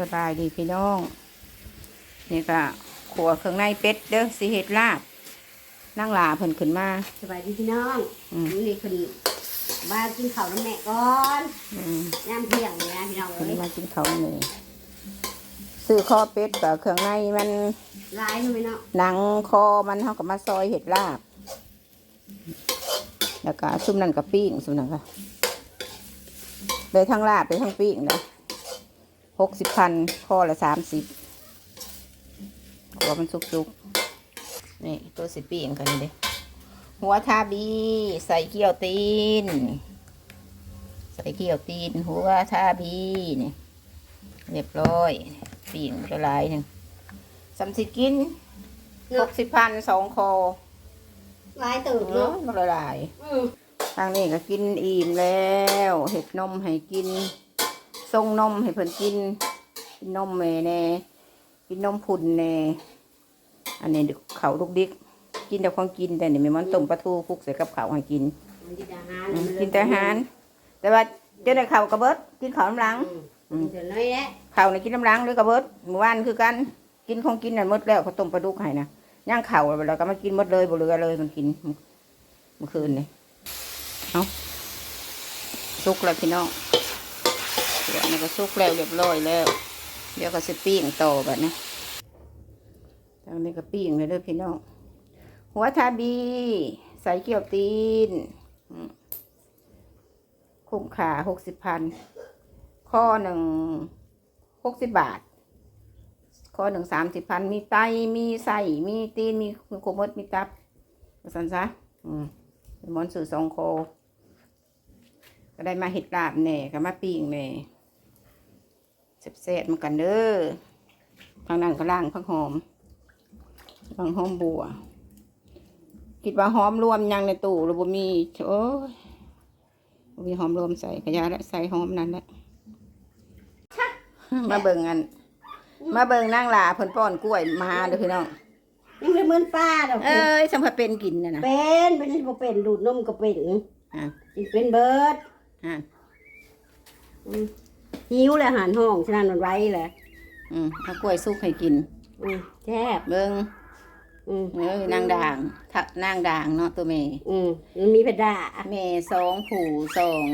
สบายดีพี่น้อง นี่ก็ขัวเครื่องในเป็ดเด้อสิเฮ็ดลาบนั่งหลาเพิ่นขึ้นมา สบายดีพี่น้องอืม นี่คนมากินข้าวน้ำแม่ก่อนอืมย่ำเที่ยงเลยนะพี่น้องเพิ่นเอ้ยมากินข้าวนี่ซื้อคอเป็ดกับเครื่องในมันร้ายใช่ไหมเนาะหนังคอมันเฮาก็มาซอยเฮ็ดลาบ แล้วก็ซุ่มนั่นก็ปิ้งซุ่มนั่นก็เลยทั้งลาบเลยทั้งปิ้งเลย หกสิบพันคอละสามสิบหัวมันสุกๆ นี่ตัวสิปิ้งกันนี่เด้หัวทาบีใส่เกี๊ยวตีน ใส่เกี๊ยวตีน หัวทาบีนี่เรียบร้อยปิ้งละลายหนึ่งสำสิกินหกสิบพันสองคอร้ายตื่นเนาะเนาะมันละลายอืมทางนี้ก็กินอิ่มแล้ว เห็ดนมให้กิน ส่งนมให้เพิ่นกินกินนมแม่แน่กินนมพุ่นแน่อันนี้เดี๋ยวเขาลูกดิก กินแต่ของกินแต่นี่แม่มันต้มปลาทูคลุกใส่กับข้าวให้กินมันกินอาหารอืมกินแต่อาหาร แต่ว่าเจ้าในข้าวกระเบิดกินข้าวน้ำหลังอืมเดี๋ยวน้อยแหละข้าวในกินน้ำหลังหรือกระเบิดเมื่อวานคือกันกินของกินนั่นหมดแล้วเขาวต้มปลาดุกให้นะย่างข้าวแล้วก็มากินหมดเลยบ่เหลือเลยมันกินเมื่อคืนนี่เอาสุกแล้วพี่น้อง เดี๋ยวนี้ก็สุกแล้วเรียบร้อยแล้ว เดี๋ยวก็จะปิ้งต่อแบบนี้ทางนี้ก็ปิ้งเลยเด้อพี่น้อง หัวทาบี ใส่เกี๊ยวตีน คุ้มค่าหกสิบพัน ข้อหนึ่งหกสิบบาท ข้อหนึ่งสามสิบพัน มีไต มีไส้ มีตีน มีโคมดมีตับสันซะอืมมอนสื่อสองโคก็ได้มาเห็ดลาบแน่ก็มาปิ้งแน่ เสร็จๆเหมือนกันเด้อทางนั้นก็ล่างผักหอมผักหอมบัว คิดว่าหอมรวมยังในตู้หรือบ่มีโอ้ยบ่มีหอมรวมใส่กระยาและใส่หอมนั่นแหละมาเบิ่งอัน มาเบิ่งนางหลาเพิ่นป้อนกล้วยมาเด้อพี่น้องยังเป็นเหมือนป้าดอกเอ้ยสัมผัสเป็นกินน่ะนะเป็นเป็นที่บ่เป็นดูดนมก็เป็นอะกินเป็นเบิร์ดอะอืม หิวเลยอาหารห้องฉะนั้นมันไว้แหละอืมเอากล้วยสุกให้กินอืมแซ่บเบิ่งอืมเอ้ยนางด่างทักนางด่างเนาะตัวแม่อืมมันมีเพดาแม่สองผู้สอง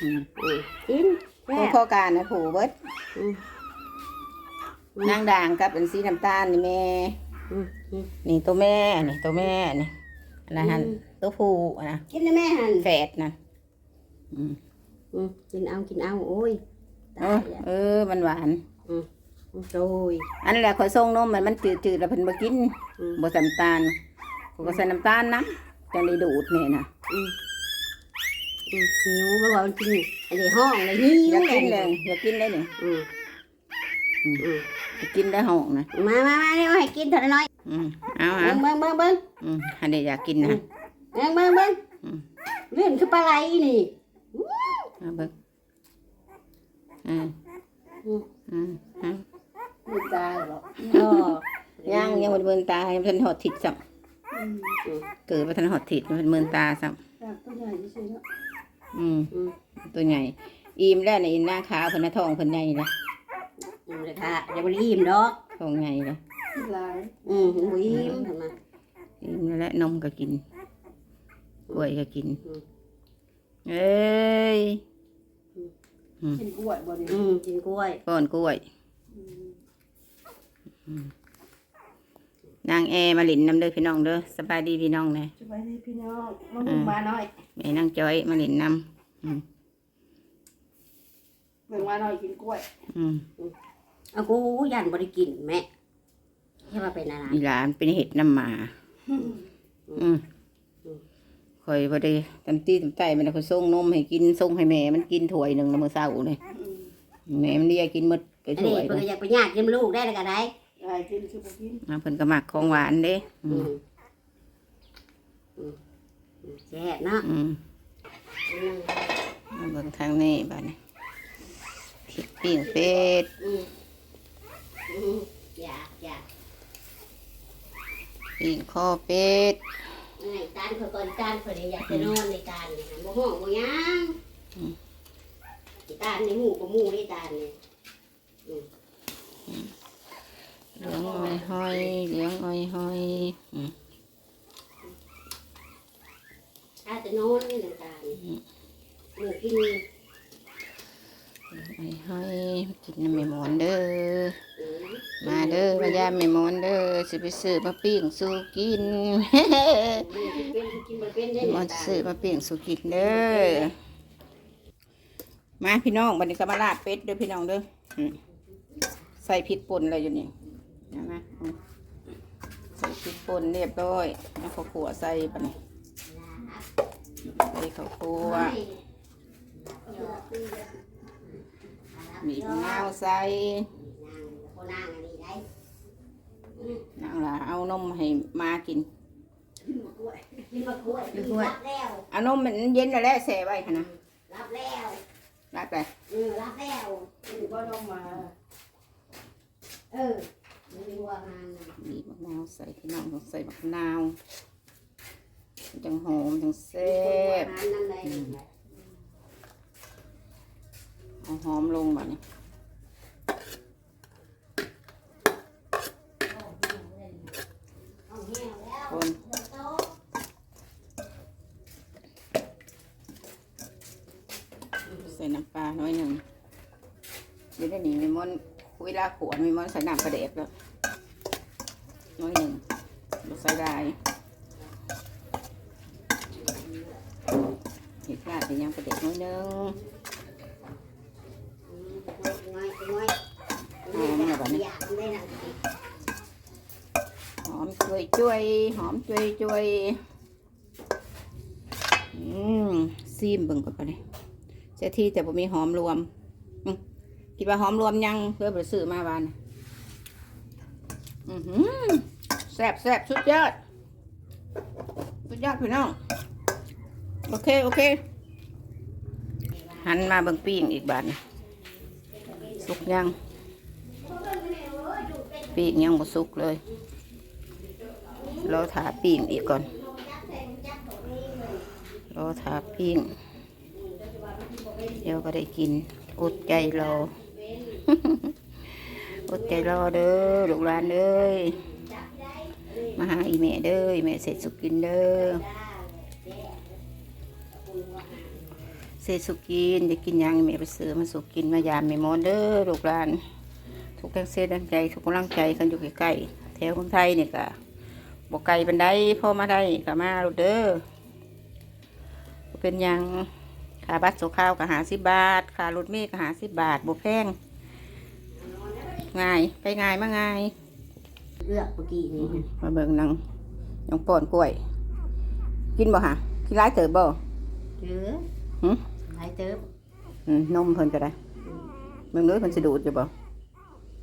อืมอืมกินแซ่ผู้บพ่อการนะผู้เบิดอืม นางด่างกับเป็นสีน้ำตาลนี่แม่ อืมอืม นี่ตัวแม่ นี่ตัวแม่ นี่อันนะฮะอืม ตัวผู้นะกินนะแม่หันแฝดนะอืม อืมกินเอากินเอาโอ้ย เอตาอยแล้วเออมันหวานโอ้ย อันนั้นแหละขอยส่งนมมันมันจืดๆแล้วเพิ่นบ่กินอืม บ่ใส่น้ำตาลเขาก็ใส่น้ำตาลนะจังได้ดูดนี่นะอืมอืมหิวเมื่อวานกินอันนี้ห้องเลยหิวอยากกินเลยอยากกินได้นี่อืมอืมอืมอยากกินได้ห้องนะมามามาเนี่ยให้กินเถอะน้อยอืมเอาเบิ้เอางเบิ้งเบิ้งเบิ้ง อืมอันนี้อยากกินนะ เบิ้งเบิ้งเบิ้งอืม เลื่อนคือปลาไหลนี่เอาเบิ่ง อืมอืมอืมอืมมือตาเหรอเออยังยังบ่ได้เบิ่นตายังบ่ทันหอดทิศซ้ํอืมเกิดบ่ทันหอดทิศมันเบิ่นตาซ้ํจากตัวใหญ่ที่สุดแล้วอืม อืมตัวใหญ่ อิ่มแล้วนี่หน้าขาวเพิ่นน่ะท้องเพิ่นใหญ่ละอืมเลยค่ะอย่าไปรีมดอก ท้องใหญ่ละลายอืมบุยมทำไมอิ่มแล้วแหละนมก็กินกล้วยก็กิน เอ้ย กินกล้วยบ่อืมกินกล้วยป้อนกล้วยนางแอมาหลินน้ำเด้อพี่น้องเด้อสบายดีพี่น้องเนะสบายดีพี่น้องมาบุกมาหน่อยแม่นางจ้อยมาหลินน้เบิ่งมาหน่อยกินกล้วยำอืมเอากูยันบ่ได้กินแม่แค่ว่าเป็นอะไรอีหลานเป็นเห็ดน้ำหมา อืม คอยพอดีตำตีตำไตมันเอาไปส่งนมให้กินส่งให้แม่มันกินถ้วยหนึ่งแล้วมื้อเช้าเลยแม่มันเรียกกินหมดไปอันถ้นี้วยเพิ่นเลยก็อยากไปญาติกินลูกได้แล้วก็ได้ได้กินคือบ่กินอ่าเพิ่นก็มักของหวานเด้อือืมมอืมอืมแซ่บเนาะอืมอืมมาเบิ่งทางนี้บ้านนี้พริกปิ้งเป็ดอืมอืมอยากอยากปิ้งคอเป็ดไอ้ ตานเขาก่อนตานเขาเลยอยากจะนอนในตานนี่ค่ะบ่ห้องบ่หยังอืมไอ้ตานในหมู่บ่หมู่ในตานนี่เหลืองอ้อยห้อยเหลืองอ้อยห้อยอืมถ้าจะนอนนี่นะจานหนูกินอ้อยห้อยกินน้ำไม่หมอนเด้ออื มมาเด้อมายามไม่หมอนเด้อสิไปซื้อมาปิ้งสู่กินกินเป็นกินบ่เป็นได้หมอนซื้อมาปิ้งสู่กินเด้อมาพี่น้องบันนี้ก็มาลาดเป็ดเด้อพี่น้องเด้ออืมใส่พริกป่นอะไรอยู่นี่นะมาอืมใส่พริกป่นเรียบร้อยแล้วข้าวขัวใส่ปะนี่ใส่ข้าวขัวมีมะนาวใส่ โคนางอันนี้ได้ นางหลาเอานมให้มากินกินมะกล้วยกินมะกล้วยกินรับแล้วเอานมมันเย็นแล้วแหละแส่ไว้ค่ะนะรับแล้วรักไปเออรับแล้วกินบ่นมมา เออม่รู้ว่างานนะมีมะนาวใส่พี่น้องต้องใส่มะนาวจังหอมจังแซ่บเอาหอมลงแบบนี้ เอาแห้งแล้ว คน เดี๋ยวโต ใส่น้ำปลาน้อยหนึ่งเดี๋ยวได้หนีมีม อนเวลาขวนมีมอนใส่น้ำกระเดกแล้วน้อยหนึ่งเราใส่ได้เห็ดราดเป็นยังกระเดกน้อยหนึ่งหอมเนี่ยแบบนี้ากได้นะหอมช่วยช่วยหอมช่วยช่วยอืมซีมเบิ่งก่อนไปเลยเจ้าที่แต่ผมมีหอมรวมอืม คิดว่าหอมรวมยังเพื่อไปซื้อมาวานอือหือแซ่บแซ่บสุดยอดสุดยอดพี่น้อง โอเค โอเค หันมาเบิ่งปิ้งอีกบาทนี่สุกยังปิ้งยังบ่สุกเลย รอถาปิ้งอีกก่อน รอถาปิ้ง เดี๋ยวก็ได้กินอดใจรอ อดใจรอเด้อลูกหลานเด้ยมาหาอีแม่เด้ออีแม่เสร็จสุกินเด้อเสร็จสุกินจะกินยังแม่ไปซื้อมาสุกินมายามแม่มอนเด้อลูกหลานทุกแรงเสียแรงใจทุกกำลังใจกันอยู่ใกล้ๆแถวคนไทยนี่ก็บกไกลบันไดพ่อมาได้ก็มาลูกเด้อเป็นยังค่าบัตรสุข้าวก็หาสิบบาทค่ารถเมล์ก็หาสิบบาทบกแพง ง่าย ไปง่ายมาง่ายเลือกเมื่อกี้นี่มาเบิ่งหนังยังป่อนกล้วย กินบ่ฮะกินร้ายเติบบ่เจอหึหลายเติบอืมนมเพิ่นก็ได้เบิ่งเด้อเพิ่นสิดูดอยู่บ่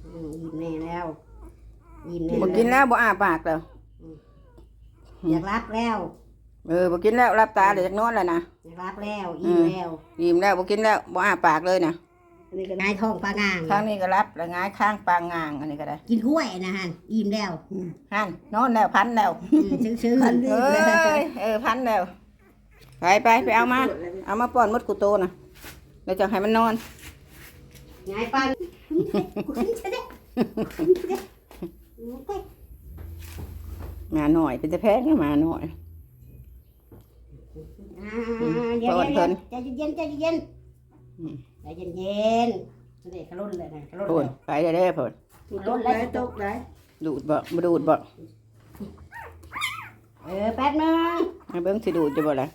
อืมยิ้มแน่แล้วยิ้มแน่บ่กินแล้วบ่อ้าปากแล้วอยากรับแล้วเออบ่กินแล้วรับตาเดี๋ยวจักนอนแล้วนะอยากรับแล้ว อิ่มแล้วยิ้มแล้วบ่กินแล้วบ่อ้าปากเลยนะ อันนี้ก็นายท้องปลางางข้างนี้ก็รับแล้วง่ายข้างปางงางอันนี้ก็ได้กินกล้วยนะฮะอิ่มแล้วหันนอนแล้วพันแล้วซื้อซื้อเอ้ยเออพันแล้วไปไปไปเอามา เอามาป้อนมดกูโตนะแล้วจะให้มันนอนนายปันคุณจะได้คุณจะได้หมาหน่อยเป็นจะแพงนะหมาหน่อยอ่าเดี๋ยวเดี๋ยวใจเย็นใจเย็นใจ เย็นเย็นจะได้ขลุ่นเลยนะขลุ่นโอนไปได้ได้ผลขลุ่นเลยตกเลยดูดบ่มาดูดบ่เออแป๊บนึงมาเบิ้งสิดูดจะบ่ล่ะ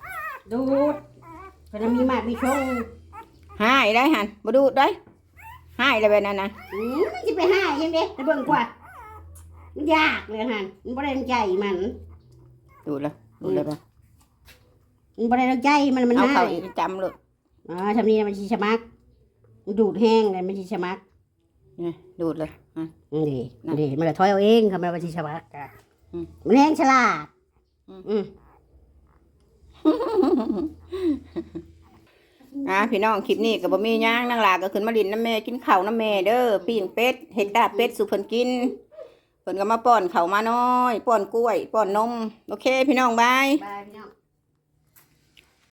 ดูดเพราะมีมาดมีชงหายได้หันมาดูดได้หายได้แบบนั้นนะอืมมันจะไปหายังเด้แต่เบิ่งกว่ามันยากเลยฮะมันบ่ได้ตั้งใจมันดูดละดูดเลยป่ะมันบ่ได้ตั้งใจมันมันเอาง่าเข่ายอีกจำเลย อ๋อทำนี้มันชีชะมักมัน ดูดแห้งเลยมันชีชะมักนี่ดูดเลยอะ นี่นี่มันละถอยเอาเองค่ะมันมันชีชะมักอะอืม มันแห้งฉลาดอืมอืมอะพี่น้องคลิปนี้ก็บ่มีหย่างนางหลาก็ขึ้นมาลินน้ำแม่กินข้าวน้ำแม่เด้อปิ้งเป็ดเห็ดดาบเป็ดสู่เพิ่นกินเพิ่นก็มาป้อนข้าวมาน้อยป้อนกล้วยป้อนนมโอเค พี่น้องบาย บายพี่น้อง